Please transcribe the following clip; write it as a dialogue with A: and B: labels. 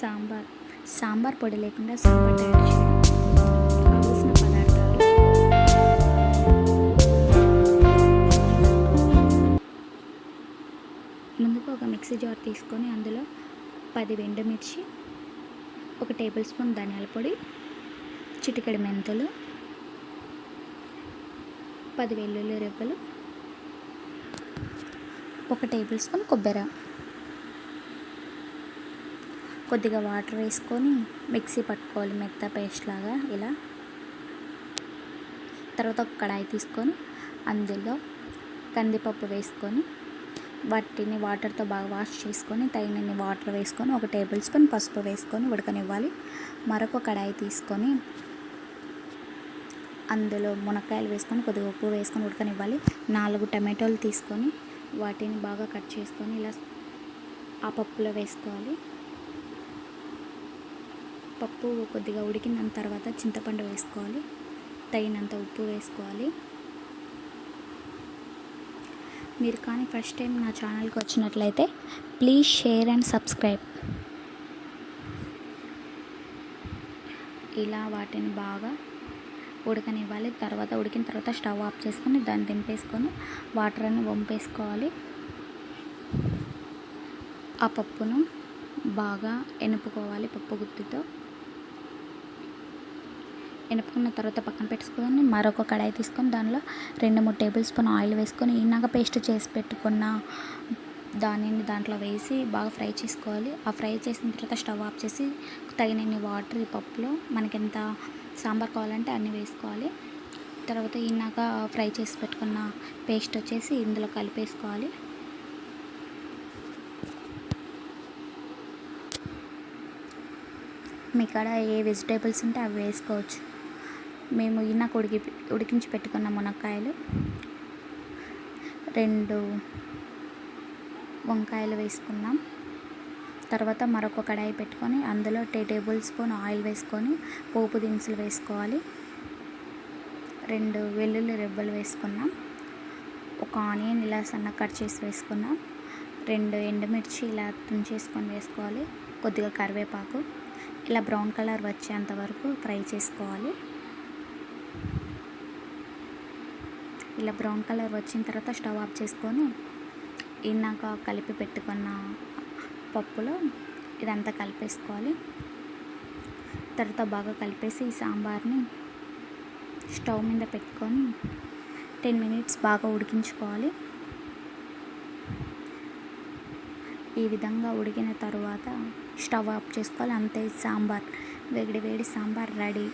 A: సాంబార్. సాంబార్ పొడి లేకుండా సాంబార్ తయారు చేయాలి. కావలసిన పదార్థాలు. ముందుగా ఒక మిక్సీ జార్ తీసుకొని అందులో పది ఎండుమిర్చి ఒక టేబుల్ స్పూన్ ధనియాల పొడి చిటికెడు మెంతులు పది వెల్లుల్లి రెబ్బలు ఒక టేబుల్ స్పూన్ కొబ్బరి కొద్దిగా వాటర్ వేసుకొని మిక్సీ పట్టుకోవాలి మెత్త పేస్ట్ లాగా ఇలా. తర్వాత ఒక కడాయి తీసుకొని అందులో కందిపప్పు వేసుకొని వాటిని వాటర్తో బాగా వాష్ చేసుకొని తగినన్ని వాటర్ వేసుకొని ఒక టేబుల్ స్పూన్ పసుపు వేసుకొని ఉడకనివ్వాలి. మరొక కడాయి తీసుకొని అందులో మునక్కాయలు వేసుకొని కొద్దిగా ఉప్పు వేసుకొని ఉడకనివ్వాలి. నాలుగు టమాటోలు తీసుకొని వాటిని బాగా కట్ చేసుకొని ఇలా ఆ పప్పులో వేసుకోవాలి. పప్పు కొద్దిగా ఉడికిన తర్వాత చింతపండు వేసుకోవాలి. తగినంత ఉప్పు వేసుకోవాలి. మీరు కానీ ఫస్ట్ టైం నా ఛానల్కి వచ్చినట్లయితే ప్లీజ్ షేర్ అండ్ సబ్స్క్రైబ్ ఇలా వాటిని బాగా ఉడకనివ్వాలి. తర్వాత ఉడికిన తర్వాత స్టవ్ ఆఫ్ చేసుకొని దాన్ని దింపేసుకొని వాటర్ అని వంపేసుకోవాలి. ఆ పప్పును బాగా ఎనుపుకోవాలి పప్పు గుత్తితో. ఎనుపుకున్న తర్వాత పక్కన పెట్టుకొని మరొక కడాయి తీసుకొని దానిలో రెండు మూడు టేబుల్ స్పూన్ ఆయిల్ వేసుకొని ఇన్నాక పేస్ట్ చేసి పెట్టుకున్న దానిని దాంట్లో వేసి బాగా ఫ్రై చేసుకోవాలి. ఆ ఫ్రై చేసిన తర్వాత స్టవ్ ఆఫ్ చేసి తగినన్ని వాటర్ ఈ పప్పులో మనకి ఎంత సాంబార్ కావాలంటే అన్నీ వేసుకోవాలి. తర్వాత ఇన్నాక ఫ్రై చేసి పెట్టుకున్న పేస్ట్ వచ్చేసి ఇందులో కలిపేసుకోవాలి. మీ కాడ ఏ వెజిటేబుల్స్ ఉంటే అవి వేసుకోవచ్చు. మేము ఇన్నాక ఉడికి ఉడికించి పెట్టుకున్న మునక్కాయలు రెండు వంకాయలు వేసుకున్నాం. తర్వాత మరొక కడాయి పెట్టుకొని అందులో టే టేబుల్ స్పూన్ ఆయిల్ వేసుకొని పోపు దినుసులు వేసుకోవాలి. రెండు వెల్లుల్లి రెబ్బలు వేసుకున్నాం. ఒక ఆనియన్ ఇలా సన్న కట్ చేసి వేసుకున్నాం. రెండు ఎండుమిర్చి ఇలా తుంచేసుకొని వేసుకోవాలి. కొద్దిగా కరివేపాకు. ఇలా బ్రౌన్ కలర్ వచ్చేంత వరకు ఫ్రై చేసుకోవాలి. ఇలా బ్రౌన్ కలర్ వచ్చిన తర్వాత స్టవ్ ఆఫ్ చేసుకొని ఇందాక కలిపి పెట్టుకున్న పప్పులో ఇదంతా కలిపేసుకోవాలి. తర్వాత బాగా కలిపేసి ఈ సాంబార్ని స్టవ్ మీద పెట్టుకొని టెన్ మినిట్స్ బాగా ఉడికించుకోవాలి. ఈ విధంగా ఉడికిన తర్వాత స్టవ్ ఆఫ్ చేసుకోవాలి. అంతే సాంబార్ వేడి వేడి సాంబార్ రెడీ.